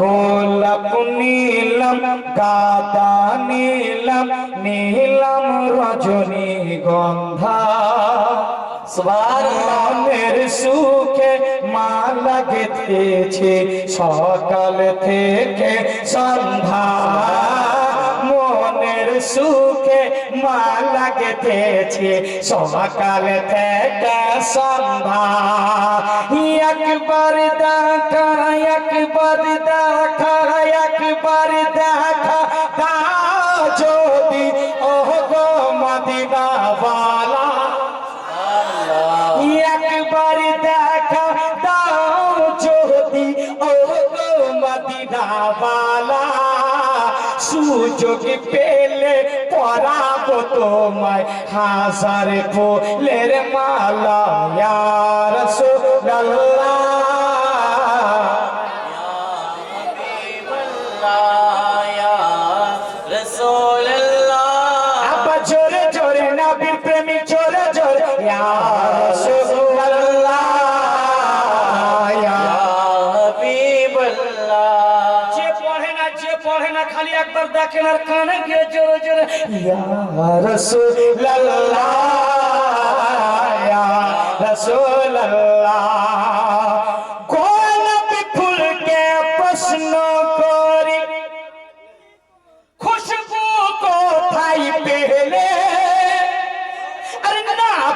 গোলাপ নিলাম, গাদা নিলাম নিলাম রজনী গন্ধা। মনের সুখে মা লাগেছে সকাল থেকে সন্ধ্যা। মনের সুখে মা লাগেছে সকাল থেকে সন্ধ্যা। একবার দেখা একবার দেখা তা যদি ও গো মদিনা বালা। একবার দেখা দাও যদি ও গো মদিনা বালা। সুযোগ পেলে পরাবো তোমায় হাজার মালা। দেখেন আর কানে গিয়ে জোরে জোরে। ইয়া রাসূলুল্লাহ।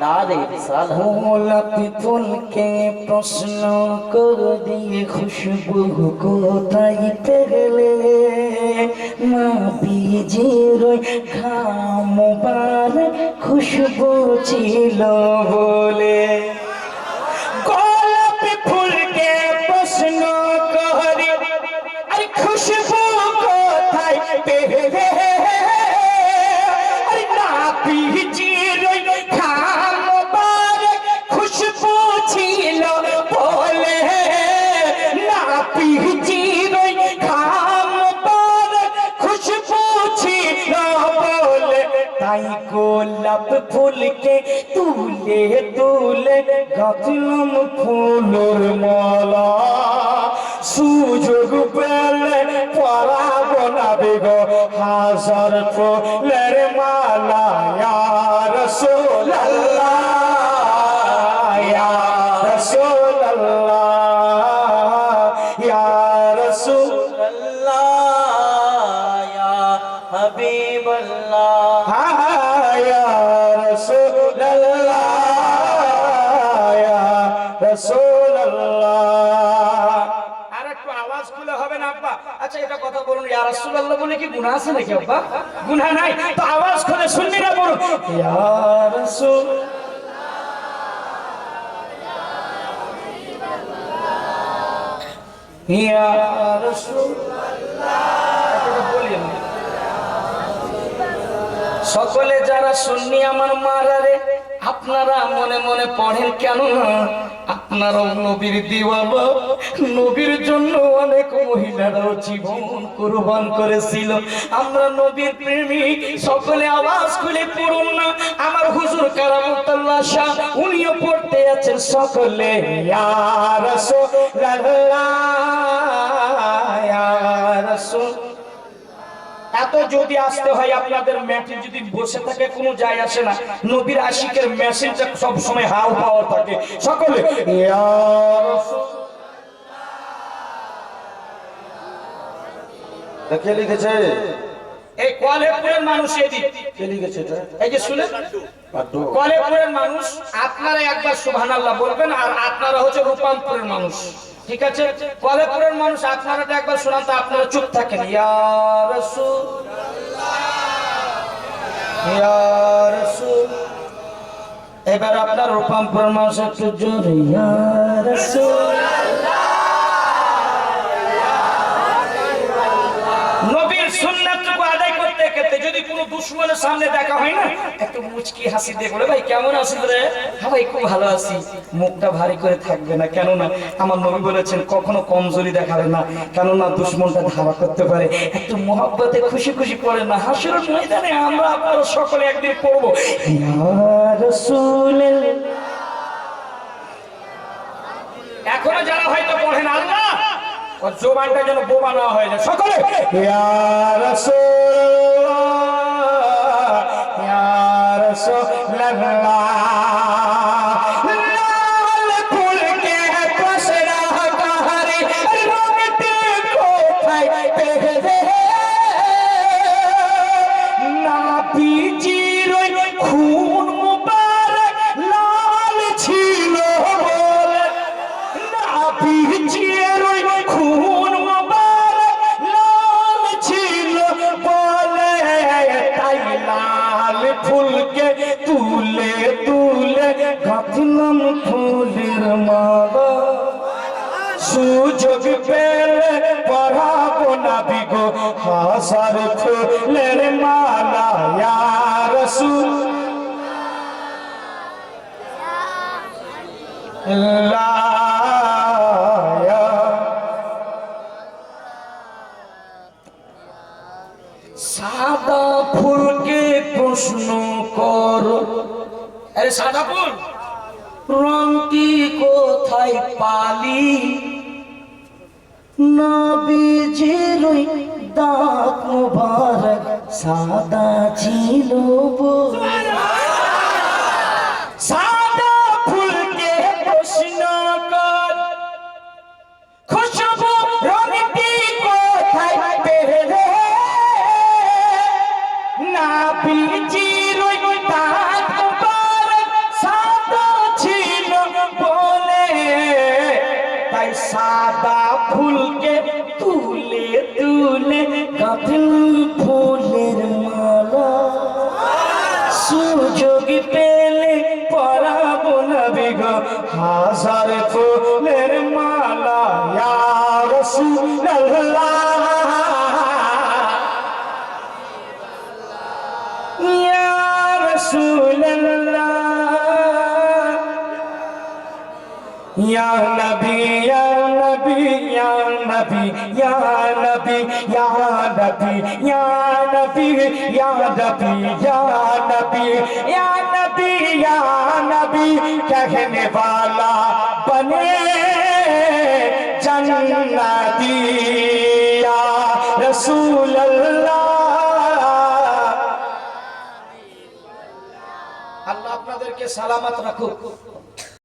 নারে সালামুল প্রশ্ন করে দিয়ে খুশবু কোথায় পেলে? খুশবু ছিল। তুলে তুলে গাছলাম ফুলের মালা। সুযোগ পেলে পারা না বেগ হাজার রাসূলুল্লাহ। আর একটু আওয়াজ খুলে হবে না আব্বা? আচ্ছা এটা কথা বলুন ইয়া রাসূলুল্লাহ বলে কি গুনাহ আছে নাকি আব্বা? গুনাহ নাই তো আওয়াজ খুলে শুনবি বলুন। ইয়া রাসূল ইয়া রাসূল এটা বলি না সকলে যারা শুননি আমার মারারে আপনারা মনে মনে পড়েন কেন না আপনারাও নবীর দিওয়ালো নবীর জন্য অনেক মহিলারাও জীবন কুরবান করেছিল। আমরা নবীর প্রেমিক, সকলে আওয়াজ খুলে পড়ুন না। আমার হুজুর কারামতুল্লাহ শাহ, উনিও পড়তে আছেন সকলে। ইয়া রাসূলুল্লাহ, ইয়া রাসূল এত যদি আসতে হয়, আপনাদের ম্যাটে যদি বসে থাকে, কোনো যায় আসে না। নবীর আশিকের মেসেজটা সব সময় হাও পাওয়ার থাকে। সকলে লিখেছে? এই কোয়ালেপুরের মানুষ এদিক। লিখেছে এই যে শুনে? পাঠ্য কোয়ালেপুরের মানুষ, আপনারা একবার বলবেন, আর আপনারা হচ্ছে রূপান্তরের মানুষ। ঠিক আছে? কলেপুরের মানুষ আপনারা একবার শোনান তো আপনারা চুপ থাকেন। এবার আপনার রূপান্তর মানুষ একটু জোরে। ইয়া রাসূল দুশ্মনের সামনে দেখা হয় না? একটু মুচকি হাসি দিয়ে ভাই কেমন রে? হ্যাঁ ভাই, খুব ভালো আছি। মুখটা ভারী করে থাকবে না আমার নবী বলেছেন, কখনো কমজোরি দেখাবে না দুশ্মনটা করতে পারে। একটু মহব্বতে খুশি খুশি পড়ে না, হাসির ময়দানে আমরা সকলে একদিন পড়ব। এখনও যারা হয়তো পড়েন আল্লাহ! জোবানটা যেন বোমা না হয়ে যায়, সকলে! গাঁথলাম ফুলের মালা। সুযোগ পেলে পড়াবো না বিগো হাসার ফুলের মালা রাসূল। সাদা ফুলকে প্রশ্ন করো। আরে সাদা ফুল? রংটি কোথায় পালি না বিজেরই দাঁত মুবারক সাদা ছিল বলে। সাদা ফুলকে তুলে তুলে গাঁথল ফুলের মালা। সুযোগ পেলে পরাবো না বেগ হাজার ফুলের یا نبی یا نبی یا نبی یا نبی یا نبی یا نبی یا نبی یا نبی کہنے والا بنے جنتی۔ یا رسول اللہ۔ اللہ اپنا در کے سلامت رکھو۔